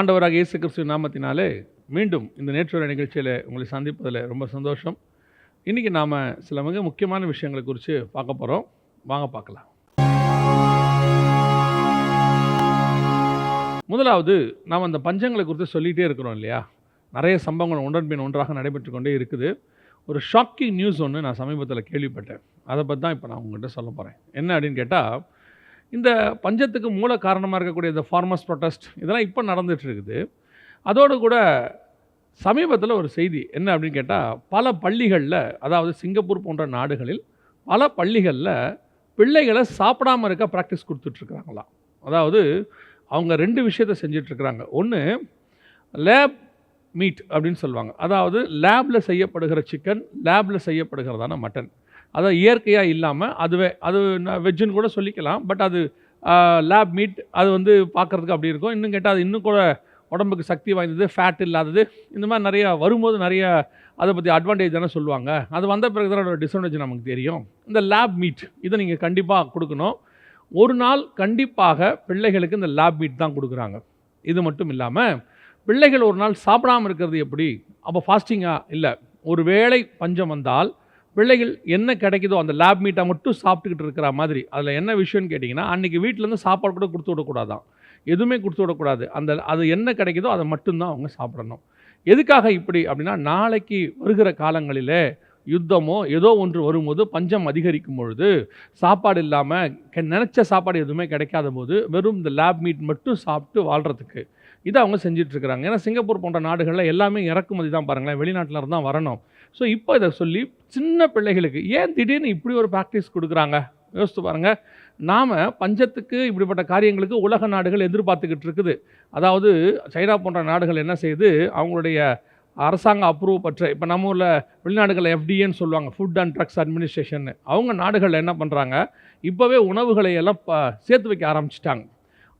ஆண்டவராக இயேசு கிறிஸ்துவ நாமத்தினாலே மீண்டும் இந்த நேற்று நிகழ்ச்சியில் உங்களை சந்திப்பதில் ரொம்ப சந்தோஷம். இன்றைக்கி நாம் சில மிக முக்கியமான விஷயங்களை குறித்து பார்க்க போகிறோம் வாங்க பார்க்கலாம். முதலாவது நாம் அந்த பஞ்சங்களை குறித்து சொல்லிகிட்டே இருக்கிறோம் இல்லையா? நிறைய சம்பவங்கள் ஒன்றன் ஒன்றாக நடைபெற்று கொண்டே இருக்குது. ஒரு ஷாக்கிங் நியூஸ் ஒன்று நான் சமீபத்தில் கேள்விப்பட்டேன். அதை பற்றி தான் இப்போ நான் உங்கள்கிட்ட சொல்ல போகிறேன் என்ன அப்படின்னு கேட்டால் இந்த பஞ்சத்துக்கு மூல காரணமாக இருக்கக்கூடிய இந்த ஃபார்மர்ஸ் ப்ரொட்டஸ்ட் இதெல்லாம் இப்போ நடந்துகிட்ருக்குது இருக்குது அதோடு கூட சமீபத்தில் ஒரு செய்தி என்ன அப்படின்னு கேட்டால் பல பள்ளிகளில் அதாவது சிங்கப்பூர் போன்ற நாடுகளில் பல பள்ளிகளில் பிள்ளைகளை சாப்பிடாம இருக்க ப்ராக்டிஸ் கொடுத்துட்ருக்குறாங்களாம். அதாவது அவங்க ரெண்டு விஷயத்தை செஞ்சிட்ருக்குறாங்க. ஒன்று லேப் மீட் அப்படின்னு சொல்லுவாங்க. அதாவது லேபில் செய்யப்படுகிற சிக்கன் லேபில் செய்யப்படுகிறதான மட்டன் அதான் இயற்கையாக இல்லாமல் அதுவே அது வெஜ்ஜுன்னு கூட சொல்லிக்கலாம். பட் அது லேப் மீட் அது வந்து பார்க்குறதுக்கு அப்படி இருக்கும். இன்னும் கேட்டால் அது இன்னும் கூட உடம்புக்கு சக்தி வாய்ந்தது ஃபேட் இல்லாதது. இந்த மாதிரி நிறையா வரும்போது நிறைய அதை பற்றி அட்வான்டேஜ் தானே சொல்லுவாங்க. அது வந்த பிறகு தான் அதோட டிஸ்அட்வான்டேஜ் நமக்கு தெரியும். இந்த லேப் மீட் இதை நீங்கள் கண்டிப்பாக கொடுக்கணும். ஒரு நாள் கண்டிப்பாக பிள்ளைகளுக்கு இந்த லேப் மீட் தான் கொடுக்குறாங்க. இது மட்டும் இல்லாமல் பிள்ளைகள் ஒரு நாள் சாப்பிடாமல் இருக்கிறது எப்படி? அப்போ ஃபாஸ்டிங்காக இல்லை. ஒரு வேளை பஞ்சம் வந்தால் பிள்ளைகள் என்ன கிடைக்குதோ அந்த லேப் மீட்டை மட்டும் சாப்பிட்டுக்கிட்டு இருக்கிற மாதிரி. அதில் என்ன விஷயம்னு கேட்டிங்கன்னா அன்றைக்கி வீட்டிலேருந்து சாப்பாடு கூட கொடுத்து விடக்கூடாதான். எதுவுமே கொடுத்து விடக்கூடாது. அந்த அது என்ன கிடைக்குதோ அதை மட்டும்தான் அவங்க சாப்பிடணும். எதுக்காக இப்படி அப்படின்னா நாளைக்கு வருகிற காலங்களிலே யுத்தமோ ஏதோ ஒன்று வரும்போது பஞ்சம் அதிகரிக்கும் பொழுது சாப்பாடு இல்லாமல் நினச்ச சாப்பாடு எதுவுமே கிடைக்காத போது வெறும் இந்த லேப் மீட் மட்டும் சாப்பிட்டு வாழ்கிறதுக்கு இதை அவங்க செஞ்சிட்ருக்கிறாங்க. ஏன்னா சிங்கப்பூர் போன்ற நாடுகளில் எல்லாமே இறக்குமதி தான் பாருங்களேன். வெளிநாட்டில் தான் வரணும். ஸோ இப்போ இதை சொல்லி சின்ன பிள்ளைகளுக்கு ஏன் திடீர்னு இப்படி ஒரு ப்ராக்டிஸ் கொடுக்குறாங்க? யோசித்து பாருங்கள் நாம் பஞ்சத்துக்கு இப்படிப்பட்ட காரியங்களுக்கு உலக நாடுகள் எதிர்பார்த்துக்கிட்டு இருக்குது. அதாவது சைனா போன்ற நாடுகள் என்ன செய்யுது? அவங்களுடைய அரசாங்கம் அப்ரூவ் பற்ற இப்போ நம்ம ஊரில் வெளிநாடுகளில் எஃப்டிஏன்னு சொல்லுவாங்க ஃபுட் அண்ட் ட்ரக்ஸ் அட்மினிஸ்ட்ரேஷன் அவங்க நாடுகளில் என்ன பண்ணுறாங்க இப்போவே உணவுகளை எல்லாம் ப சேர்த்து வைக்க ஆரம்பிச்சிட்டாங்க.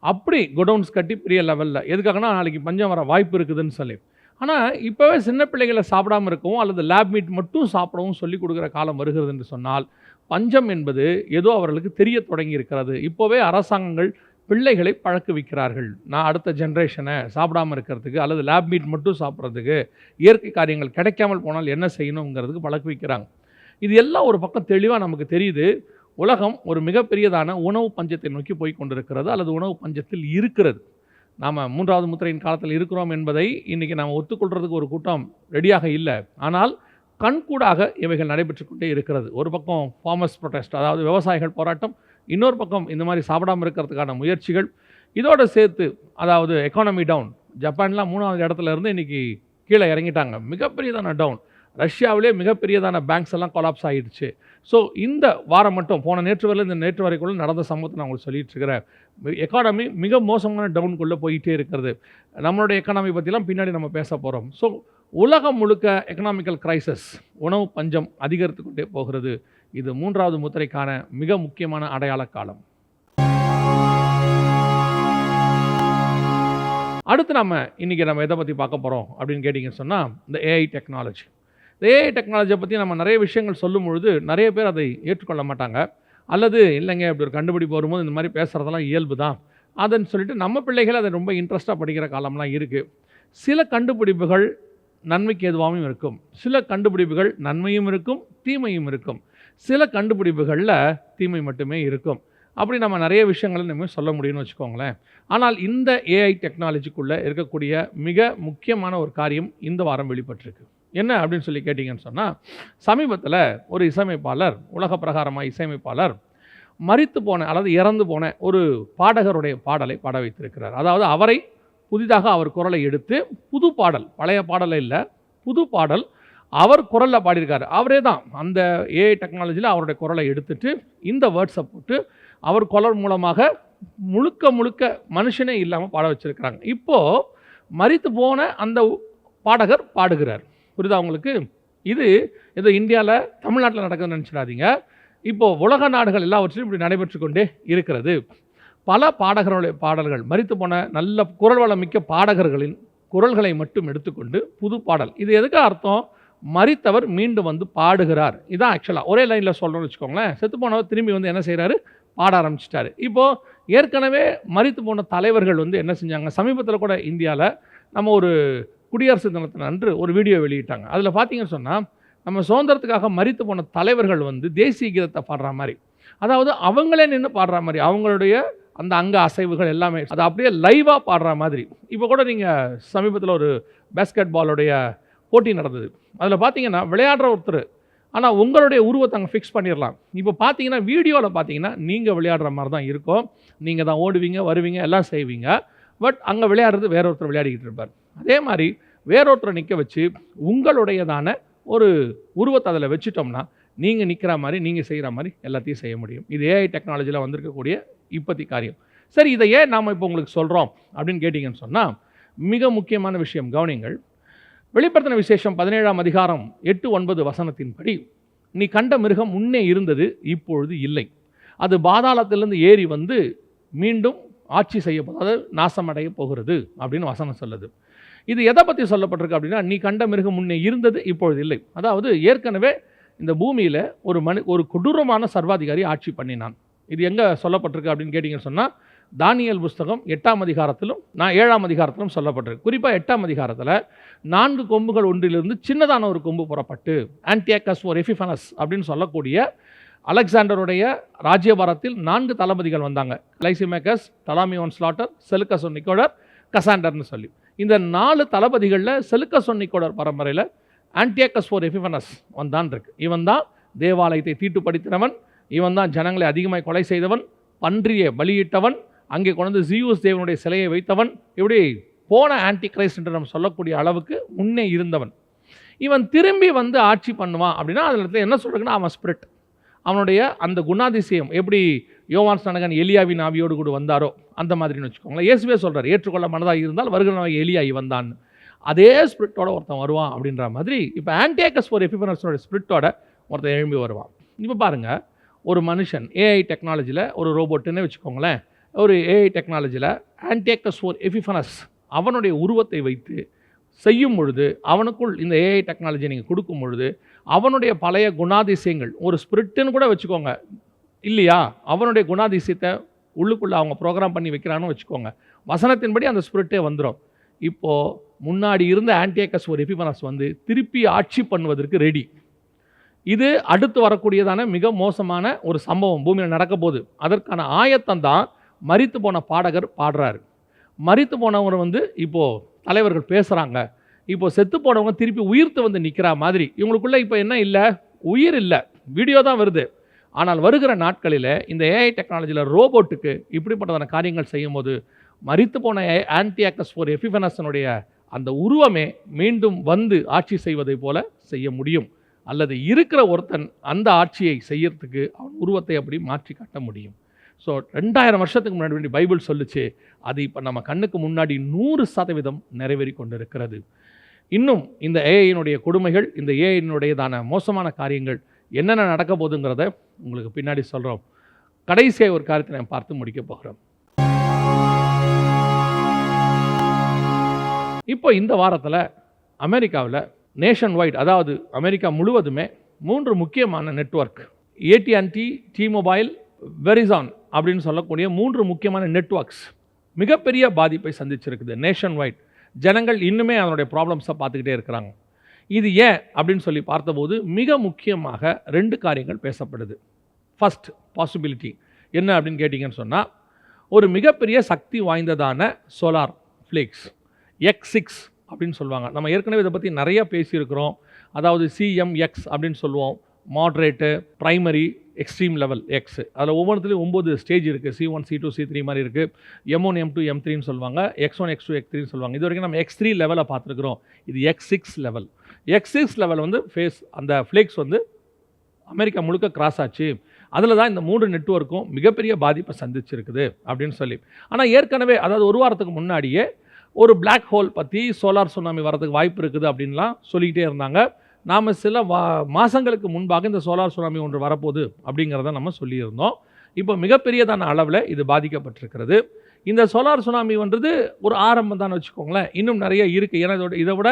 அப்படி குடவுன்ஸ் கட்டி பெரிய லெவலில் எதுக்காகனா நாளைக்கு பஞ்சம் வர வாய்ப்பு இருக்குதுன்னு சொல்லி. ஆனால் இப்போவே சின்ன பிள்ளைகளை சாப்பிடாம இருக்கவும் அல்லது லேப் மீட் மட்டும் சாப்பிடவும் சொல்லி கொடுக்குற காலம் வருகிறது என்று சொன்னால் பஞ்சம் என்பது ஏதோ அவர்களுக்கு தெரிய தொடங்கி இருக்கிறது. இப்போவே அரசாங்கங்கள் பிள்ளைகளை பழக்க வைக்கிறார்கள் நான் அடுத்த ஜென்ரேஷனை சாப்பிடாமல் இருக்கிறதுக்கு அல்லது லேப் மீட் மட்டும் சாப்பிட்றதுக்கு இயற்கை காரியங்கள் கிடைக்காமல் போனால் என்ன செய்யணுங்கிறதுக்கு பழக்க வைக்கிறாங்க இது எல்லாம் ஒரு பக்கம் தெளிவாக நமக்கு தெரியுது. உலகம் ஒரு மிகப்பெரியதான உணவு பஞ்சத்தை நோக்கி போய் கொண்டிருக்கிறது அல்லது உணவு பஞ்சத்தில் இருக்கிறது. நாம் மூன்றாவது முத்திரையின் காலத்தில் இருக்கிறோம் என்பதை இன்றைக்கி நாம் ஒத்துக்கொள்கிறதுக்கு ஒரு கூட்டம் ரெடியாக இல்லை. ஆனால் கண்கூடாக இவைகள் நடைபெற்று கொண்டே இருக்கிறது. ஒரு பக்கம் ஃபார்மர்ஸ் ப்ரொடெஸ்ட் அதாவது விவசாயிகள் போராட்டம் இன்னொரு பக்கம் இந்த மாதிரி சாப்பிடாமல் இருக்கிறதுக்கான முயற்சிகள் இதோடு சேர்த்து அதாவது எக்கானமி டவுன் ஜப்பான்லாம் மூணாவது இடத்துல இருந்து இன்றைக்கி கீழே இறங்கிட்டாங்க. மிகப்பெரியதான டவுன் ரஷ்யாவிலே மிகப்பெரியதான பேங்க்ஸ் எல்லாம் கொலாப்ஸ் ஆகிடுச்சு ஸோ இந்த வாரம் மட்டும் போன நேற்று வரையில் இந்த நேற்று வரைக்குள்ள நடந்த சம்பவத்தை நான் உங்களுக்கு சொல்லிட்டு இருக்கிறேன். எக்கானமி மிக மோசமான டவுனுக்குள்ளே போயிட்டே இருக்கிறது. நம்மளுடைய எக்கானமி பற்றிலாம் பின்னாடி நம்ம பேச போகிறோம் ஸோ உலகம் முழுக்க எக்கனாமிக்கல் கிரைசஸ் உணவு பஞ்சம் அதிகரித்து கொண்டே போகிறது. இது மூன்றாவது முத்திரைக்கான மிக முக்கியமான அடையாள காலம். அடுத்து நம்ம இன்றைக்கி நம்ம எதை பற்றி பார்க்க போகிறோம் அப்படின்னு கேட்டிங்கன்னு சொன்னால் இந்த ஏஐ டெக்னாலஜி இந்த ஏஐ டெக்னாலஜியை பற்றி நம்ம நிறைய விஷயங்கள் சொல்லும் பொழுது நிறைய பேர் அதை ஏற்றுக்கொள்ள மாட்டாங்க. அல்லது இல்லைங்க இப்படி ஒரு கண்டுபிடிப்பு வரும்போது இந்த மாதிரி பேசுகிறதெல்லாம் இயல்பு தான். அதுன்னு சொல்லிட்டு நம்ம பிள்ளைகள் அதை ரொம்ப இன்ட்ரெஸ்ட்டாக படிக்கிற காலம்லாம் இருக்குது சில கண்டுபிடிப்புகள் நன்மைக்கு எதுவாகவும் இருக்கும். சில கண்டுபிடிப்புகள் நன்மையும் இருக்கும் தீமையும் இருக்கும். சில கண்டுபிடிப்புகளில் தீமை மட்டுமே இருக்கும். அப்படி நம்ம நிறைய விஷயங்களை நம்ம சொல்ல முடியும்னு வச்சுக்கோங்களேன். ஆனால் இந்த ஏஐ டெக்னாலஜிக்குள்ளே இருக்கக்கூடிய மிக முக்கியமான ஒரு காரியம் இந்த வாரம் வெளிப்பட்டிருக்கு. என்ன அப்படின்னு சொல்லி கேட்டிங்கன்னு சொன்னால் சமீபத்தில் ஒரு இசையமைப்பாளர் உலக பிரகாரமாக இசையமைப்பாளர் மறித்து போன அல்லது இறந்து போன ஒரு பாடகருடைய பாடலை பாட வைத்திருக்கிறார். அதாவது அவரை புதிதாக அவர் குரலை எடுத்து புது பாடல் பழைய பாடலை இல்லை புது பாடல் அவர் குரலில் பாடியிருக்காரு. அவரே தான் அந்த ஏஐ டெக்னாலஜியில் அவருடைய குரலை எடுத்துட்டு இந்த வேர்ட்ஸை போட்டு அவர் குரல் மூலமாக முழுக்க முழுக்க மனுஷனே இல்லாமல் பாட வச்சுருக்கிறாங்க. இப்போது மறித்து போன அந்த பாடகர் பாடுகிறார். புரியுதா உங்களுக்கு? இது ஏதோ இந்தியாவில் தமிழ்நாட்டில் நடக்குதுன்னு நினச்சிடாதீங்க. இப்போது உலக நாடுகள் எல்லாவற்றிலும் இப்படி நடைபெற்று கொண்டே இருக்கிறது. பல பாடகர்களுடைய பாடல்கள் மறித்து போன நல்ல குரல் வளம் மிக்க பாடகர்களின் குரல்களை மட்டும் எடுத்துக்கொண்டு புது பாடல். இது எதுக்கு அர்த்தம்? மறித்தவர் மீண்டும் வந்து பாடுகிறார். இதான் ஆக்சுவலாக ஒரே லைனில் சொல்கிறோம்னு வச்சுக்கோங்களேன். செத்து போனவர் திரும்பி வந்து என்ன செய்கிறாரு பாட ஆரம்பிச்சிட்டாரு. இப்போது ஏற்கனவே மறித்து போன தலைவர்கள் வந்து என்ன செஞ்சாங்க? சமீபத்தில் கூட இந்தியாவில் நம்ம ஒரு குடியரசு தினத்தின் அன்று ஒரு வீடியோ வெளியிட்டாங்க. அதில் பார்த்தீங்கன்னு சொன்னால் நம்ம சுதந்திரத்துக்காக மறித்து போன தலைவர்கள் வந்து தேசிய கீதத்தை பாடுற மாதிரி. அதாவது அவங்களே நின்று பாடுற மாதிரி. அவங்களுடைய அந்த அங்க அசைவுகள் எல்லாமே அது அப்படியே லைவாக பாடுற மாதிரி. இப்போ கூட நீங்கள் சமீபத்தில் ஒரு பேஸ்கெட் பாலுடைய போட்டி நடந்தது. அதில் பார்த்தீங்கன்னா விளையாடுற ஒருத்தர் ஆனால் உங்களுடைய உருவத்தை அங்கே ஃபிக்ஸ் பண்ணிடலாம். இப்போ பார்த்தீங்கன்னா வீடியோவில் பார்த்தீங்கன்னா நீங்கள் விளையாடுற மாதிரி தான் இருக்கும். நீங்கள் தான் ஓடுவீங்க வருவீங்க எல்லாம் செய்வீங்க. பட் அங்கே விளையாடுறது வேற ஒருத்தர் விளையாடிக்கிட்டு இருப்பார். அதே மாதிரி வேறொருத்தரை நிற்க வச்சு உங்களுடையதான ஒரு உருவத்தை அதில் வச்சுட்டோம்னா நீங்கள் நிற்கிற மாதிரி நீங்கள் செய்கிற மாதிரி எல்லாத்தையும் செய்ய முடியும். இது ஏஐ டெக்னாலஜியில் வந்திருக்கக்கூடிய இப்பத்தி காரியம். சரி இதை ஏன் நாம் இப்போ உங்களுக்கு சொல்கிறோம் அப்படின்னு கேட்டிங்கன்னு சொன்னால் மிக முக்கியமான விஷயம் கவனிங்கள் வெளிப்படுத்தின விசேஷம் பதினேழாம் அதிகாரம் எட்டு ஒன்பது வசனத்தின்படி நீ கண்ட மிருகம் முன்னே இருந்தது இப்பொழுது இல்லை. அது பாதாளத்திலிருந்து ஏறி வந்து மீண்டும் ஆட்சி செய்ய அதாவது நாசமடைய போகிறது அப்படின்னு வசனம் சொல்லுது. இது எதை பற்றி சொல்லப்பட்டிருக்கு அப்படின்னா நீ கண்ட மிருகம் முன்னே இருந்தது இப்பொழுது இல்லை. அதாவது ஏற்கனவே இந்த பூமியில் ஒரு மனு ஒரு கொடூரமான சர்வாதிகாரி ஆட்சி பண்ணினான். இது எங்கே சொல்லப்பட்டிருக்கு அப்படின்னு கேட்டிங்கன்னு சொன்னால் தானியல் புஸ்தகம் எட்டாம் அதிகாரத்திலும் நான் ஏழாம் அதிகாரத்திலும் சொல்லப்பட்டிருக்கு. குறிப்பாக எட்டாம் அதிகாரத்தில் நான்கு கொம்புகள் ஒன்றிலிருந்து சின்னதான ஒரு கொம்பு புறப்பட்டு ஆன்டியாக்கஸ் ஒரு எஃபிஃபனஸ் அப்படின்னு சொல்லக்கூடிய அலெக்சாண்டருடைய ராஜ்யபாரத்தில் நான்கு தளபதிகள் வந்தாங்க. லைசிமேக்கஸ் டலாமியோன் ஸ்லாட்டர் செலுக்கசோன் நிக்கோடர் கசாண்டர்னு சொல்லி. இந்த நாலு தளபதிகளில் செலுக்கசோன் நிக்கோடர் பரம்பரையில் ஆன்டியாக்கஸ் ஃபோர் எஃபிஃபனஸ் வந்தான் இருக்கு. இவன் தான் தேவாலயத்தை தீட்டுப்படுத்தினவன் இவன் தான் ஜனங்களை அதிகமாக கொலை செய்தவன் பன்றியை பலியிட்டவன் அங்கே கொண்டு ஜியூஸ் தேவனுடைய சிலையை வைத்தவன் இப்படி போன ஆன்டி கிரைஸ்ட் என்று நம்ம சொல்லக்கூடிய அளவுக்கு முன்னே இருந்தவன். இவன் திரும்பி வந்து ஆட்சி பண்ணுவான் அப்படின்னா அதில் இடத்துல என்ன சொல்கிறதுன்னா அவன் ஸ்பிரிட் அவனுடைய அந்த குணாதிசயம் எப்படி யோவான் ஸ்நானகன் எலியாவின் ஆவியோடு கூட வந்தாரோ அந்த மாதிரின்னு வச்சுக்கோங்களேன். இயேசுவே சொல்கிறார் ஏற்றுக்கொள்ள மனதாக இருந்தால் வருகிறவன் எலியாய் வந்தான். அதே ஸ்பிரிட்டோட ஒருத்தன் வருவான் அப்படின்ற மாதிரி இப்போ ஆன்டியாக்கஸ் ஒரு எபிபனஸோட ஸ்பிரிட்டோட ஒருத்தன் எழும்பி வருவான். இப்போ பாருங்க ஒரு மனுஷன் ஏஐ டெக்னாலஜியில் ஒரு ரோபோட்டுன்னு வச்சுக்கோங்களேன் ஒரு ஏஐ டெக்னாலஜியில் ஆன்டியாக்கஸ் ஃபோர் எஃபிஃபனஸ் அவனுடைய உருவத்தை வைத்து செய்யும் பொழுது அவனுக்குள் இந்த ஏஐ டெக்னாலஜி நீங்கள் கொடுக்கும் பொழுது அவனுடைய பழைய குணாதிசயங்கள் ஒரு ஸ்பிரிட்டுன்னு கூட வச்சுக்கோங்க இல்லையா? அவனுடைய குணாதிசயத்தை உள்ளுக்குள்ளே அவங்க ப்ரோக்ராம் பண்ணி வைக்கிறான்னு வச்சுக்கோங்க வசனத்தின்படி அந்த ஸ்பிரிட்டே வந்துடும் இப்போது முன்னாடி இருந்த ஆன்டியக்கஸ் ஒரு எபிபனஸ் வந்து திருப்பி ஆட்சி பண்ணுவதற்கு ரெடி இது அடுத்து வரக்கூடியதான மிக மோசமான ஒரு சம்பவம் பூமியில் நடக்க போகுது. அதற்கான ஆயத்தம் தான் மறித்து போன பாடகர் பாடுறாரு. மறித்து போனவர் வந்து இப்போது தலைவர்கள் பேசுகிறாங்க இப்போது செத்து போனவங்க திருப்பி உயிர்த்து வந்து நிற்கிற மாதிரி. இவங்களுக்குள்ளே இப்போ என்ன இல்லை? உயிர் இல்லை. வீடியோ தான் வருது. ஆனால் வருகிற நாட்களில் இந்த ஏஐ டெக்னாலஜியில் ரோபோட்டுக்கு இப்படிப்பட்டதான காரியங்கள் செய்யும் போது போன போன ஆன்டியாக்கஸ் ஃபோர் எஃபிஃபனஸனுடைய அந்த உருவமே மீண்டும் வந்து ஆட்சி செய்வதை போல செய்ய முடியும். அல்லது இருக்கிற ஒருத்தன் அந்த ஆட்சியை செய்யறதுக்கு அவன் உருவத்தை அப்படி மாற்றி காட்ட முடியும். ஸோ ரெண்டாயிரம் வருஷத்துக்கு முன்னாடி வேண்டி பைபிள் சொல்லிச்சு அது இப்போ நம்ம கண்ணுக்கு முன்னாடி நூறு சதவீதம் நிறைவேறி கொண்டிருக்கிறது. இன்னும் இந்த ஏஐனுடைய கொடுமைகள் இந்த ஏஐனுடையதான மோசமான காரியங்கள் என்னென்ன நடக்க போகுதுங்கிறத உங்களுக்கு பின்னாடி சொல்கிறோம் கடைசியாக ஒரு காரியத்தை நான் பார்த்து முடிக்க போகிறோம். இப்போ இந்த வாரத்தில் அமெரிக்காவில் நேஷன் வைட் அதாவது அமெரிக்கா முழுவதுமே மூன்று முக்கியமான நெட்வொர்க் ஏடிஎன்டி டி மொபைல் வெரிசான் அப்படின்னு சொல்லக்கூடிய மூன்று முக்கியமான நெட்வொர்க்ஸ் மிகப்பெரிய பாதிப்பை சந்திச்சிருக்குது நேஷன் வைட் ஜனங்கள் இன்னுமே அதனுடைய ப்ராப்ளம்ஸை பார்த்துக்கிட்டே இருக்கிறாங்க. இது ஏன் அப்படின்னு சொல்லி பார்த்தபோது மிக முக்கியமாக ரெண்டு காரியங்கள் பேசப்படுது. ஃபஸ்ட் பாசிபிலிட்டி என்ன அப்படின்னு கேட்டிங்கன்னு சொன்னால் ஒரு மிகப்பெரிய சக்தி வாய்ந்ததான சோலார் ஃப்ளேக்ஸ் எக்ஸ் சிக்ஸ் அப்படின்னு சொல்லுவாங்க. நம்ம ஏற்கனவே இதை பற்றி நிறையா பேசியிருக்கிறோம். அதாவது சிஎம்எக்ஸ் அப்படின்னு சொல்லுவோம். Moderate primary extreme level X அதில் ஒவ்வொன்றுத்துலேயும் ஒம்பது ஸ்டேஜ் இருக்குது C one C two C three மாதிரி இருக்குது M one M two M த்ரீன்னு சொல்லுவாங்க. X one X two X த்ரீன்னு சொல்லுவாங்க. இது வரைக்கும் நம்ம எக்ஸ் த்ரீ லெவலை பார்த்துருக்குறோம். இது X six level X six level வந்து ஃபேஸ் அந்த ஃப்ளேக்ஸ் வந்து அமெரிக்கா முழுக்க கிராஸ் ஆச்சு. அதில் தான் இந்த மூன்று நெட்வொர்க்கும் மிகப்பெரிய பாதிப்பை சந்திச்சிருக்குது அப்படின்னு சொல்லி. ஆனால் ஏற்கனவே அதாவது ஒரு வாரத்துக்கு முன்னாடியே ஒரு பிளாக் ஹோல் பற்றி சோலார் சுனாமி வரதுக்கு வாய்ப்பு இருக்குது அப்படின்லாம் சொல்லிக்கிட்டே இருந்தாங்க. நாம் சில வா மாதங்களுக்கு முன்பாக இந்த சோலார் சுனாமி ஒன்று வரப்போகுது அப்படிங்கிறத நம்ம சொல்லியிருந்தோம். இப்போ மிகப்பெரியதான அளவில் இது பாதிக்கப்பட்டிருக்கிறது. இந்த சோலார் சுனாமி வந்துது ஒரு ஆரம்பம் தான் வச்சுக்கோங்களேன். இன்னும் நிறைய இருக்குது ஏன்னா இதோட இதை விட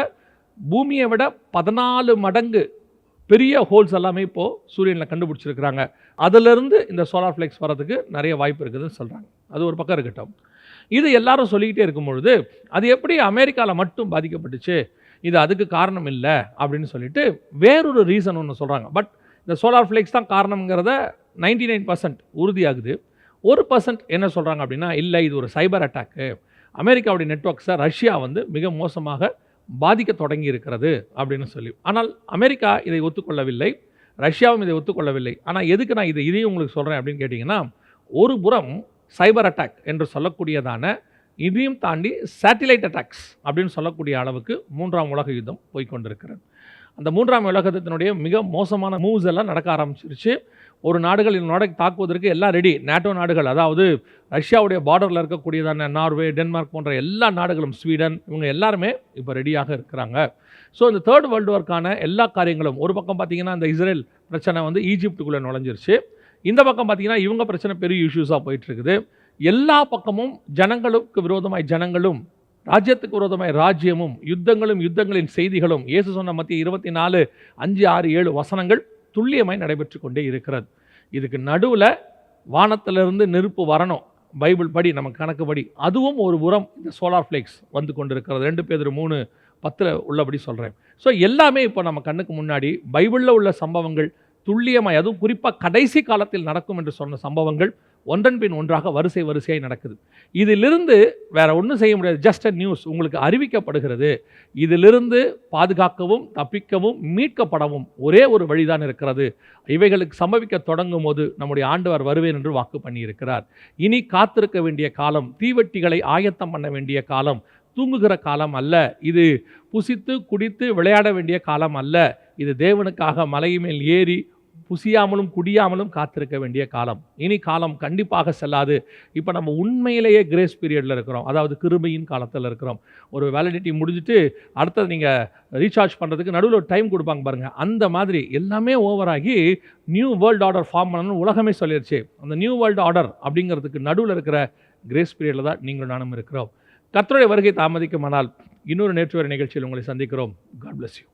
பூமியை விட பதினாலு மடங்கு பெரிய ஹோல்ஸ் எல்லாமே இப்போது சூரியனில் கண்டுபிடிச்சிருக்கிறாங்க. அதிலிருந்து இந்த சோலார் ஃப்ளெக்ஸ் வரதுக்கு நிறைய வாய்ப்பு இருக்குதுன்னு சொல்கிறாங்க அது ஒரு பக்கம் இருக்கட்டும். இது எல்லாரும் சொல்லிக்கிட்டே இருக்கும் பொழுது அது எப்படி அமெரிக்காவில் மட்டும் பாதிக்கப்பட்டுச்சு? இது அதுக்கு காரணம் இல்லை அப்படின்னு சொல்லிட்டு வேறொரு ரீசன் ஒன்று சொல்கிறாங்க பட் இந்த சோலார் ஃப்ளேக்ஸ் தான் காரணங்கிறத நைன்டி நைன் பர்சன்ட் உறுதியாகுது. ஒரு பர்சன்ட் என்ன சொல்கிறாங்க அப்படின்னா இல்லை இது ஒரு சைபர் அட்டாக்கு அமெரிக்காவுடைய நெட்ஒர்க்ஸை ரஷ்யா வந்து மிக மோசமாக பாதிக்க தொடங்கி இருக்கிறது அப்படின்னு சொல்லி. ஆனால் அமெரிக்கா இதை ஒத்துக்கொள்ளவில்லை. ரஷ்யாவும் இதை ஒத்துக்கொள்ளவில்லை. ஆனால் எதுக்கு நான் இதை? இதையும் உங்களுக்கு சொல்கிறேன் அப்படின்னு கேட்டிங்கன்னா ஒரு புறம் சைபர் அட்டாக் என்று சொல்லக்கூடியதான இதையும் தாண்டி சேட்டிலைட் அட்டாக்ஸ் அப்படின்னு சொல்லக்கூடிய அளவுக்கு மூன்றாம் உலக யுத்தம் போய்கொண்டிருக்கிறது அந்த மூன்றாம் உலகத்தினுடைய மிக மோசமான மூவ்ஸ் எல்லாம் நடக்க ஆரம்பிச்சிருச்சு. ஒரு நாடுகள் இந்த நாடை தாக்குவதற்கு எல்லாம் ரெடி நேட்டோ நாடுகள் அதாவது ரஷ்யாவுடைய பார்டரில் இருக்கக்கூடியதான நார்வே டென்மார்க் போன்ற எல்லா நாடுகளும் ஸ்வீடன் இவங்க எல்லாருமே இப்போ ரெடியாக இருக்கிறாங்க. ஸோ இந்த தேர்ட் வேர்ல்டு வார்க்கான எல்லா காரியங்களும் ஒரு பக்கம் பார்த்தீங்கன்னா இந்த இஸ்ரேல் பிரச்சனை வந்து ஈஜிப்டுக்குள்ளே நுழைஞ்சிருச்சு. இந்த பக்கம் பார்த்தீங்கன்னா இவங்க பிரச்சனை பெரிய இஷ்யூஸாக போயிட்டு இருக்குது எல்லா பக்கமும் ஜனங்களுக்கு விரோதமாய் ஜனங்களும் ராஜ்யத்துக்கு விரோதமாய் ராஜ்யமும் யுத்தங்களும் யுத்தங்களின் செய்திகளும் இயேசு சொன்ன மத்திய இருபத்தி நாலு அஞ்சு ஆறு ஏழு வசனங்கள் துல்லியமாய் நடைபெற்று கொண்டே இருக்கிறது. இதுக்கு நடுவில் வானத்திலிருந்து நெருப்பு வரணும். பைபிள் படி நம்ம கணக்குப்படி அதுவும் ஒரு உரம். இந்த சோலார் ஃப்ளேக்ஸ் வந்து கொண்டிருக்கிறது. ரெண்டு பேர் மூணு பத்தில் உள்ளபடி சொல்கிறேன் ஸோ எல்லாமே இப்போ நம்ம கண்ணுக்கு முன்னாடி பைபிளில் உள்ள சம்பவங்கள் துல்லியமாய் அதுவும் குறிப்பாக கடைசி காலத்தில் நடக்கும் என்று சொன்ன சம்பவங்கள் ஒன்றன் பின் ஒன்றாக வரிசை வரிசையாக நடக்குது. இதிலிருந்து வேற ஒன்றும் செய்ய முடியாது. ஜஸ்ட் அ நியூஸ் உங்களுக்கு அறிவிக்கப்படுகிறது. இதிலிருந்து பாதுகாக்கவும் தப்பிக்கவும் மீட்கப்படவும் ஒரே ஒரு வழிதான் இருக்கிறது. இவைகளுக்கு சம்பவிக்க தொடங்கும் போது நம்முடைய ஆண்டவர் வருவேன் என்று வாக்கு பண்ணியிருக்கிறார். இனி காத்திருக்க வேண்டிய காலம் தீவெட்டிகளை ஆயத்தம் பண்ண வேண்டிய காலம் தூங்குகிற காலம் அல்ல. இது புசித்து குடித்து விளையாட வேண்டிய காலம் அல்ல. இது தேவனுக்காக மலை மேல் ஏறி புசியாமலும் குடியாமலும் காத்திருக்க வேண்டிய காலம். இனி காலம் கண்டிப்பாக செல்லாது. இப்போ நம்ம உண்மையிலேயே கிரேஸ் பீரியடில் இருக்கிறோம். அதாவது கிருபையின் காலத்தில் இருக்கிறோம். ஒரு வேலிடிட்டி முடிஞ்சுட்டு அடுத்தது நீங்கள் ரீசார்ஜ் பண்ணுறதுக்கு நடுவில் ஒரு டைம் கொடுப்பாங்க பாருங்கள் அந்த மாதிரி எல்லாமே ஓவராகி நியூ வேர்ல்டு ஆர்டர் ஃபார்ம் பண்ணணும்னு உலகமே சொல்லிடுச்சு அந்த நியூ வேர்ல்டு ஆர்டர் அப்படிங்கிறதுக்கு நடுவில் இருக்கிற கிரேஸ் பீரியடில் தான் நீங்களும் நானும் இருக்கிறோம். கர்த்தருடைய வருகை தாமதிக்குமானால் இன்னொரு நேற்றுவரை நிகழ்ச்சியில் உங்களை சந்திக்கிறோம். God bless you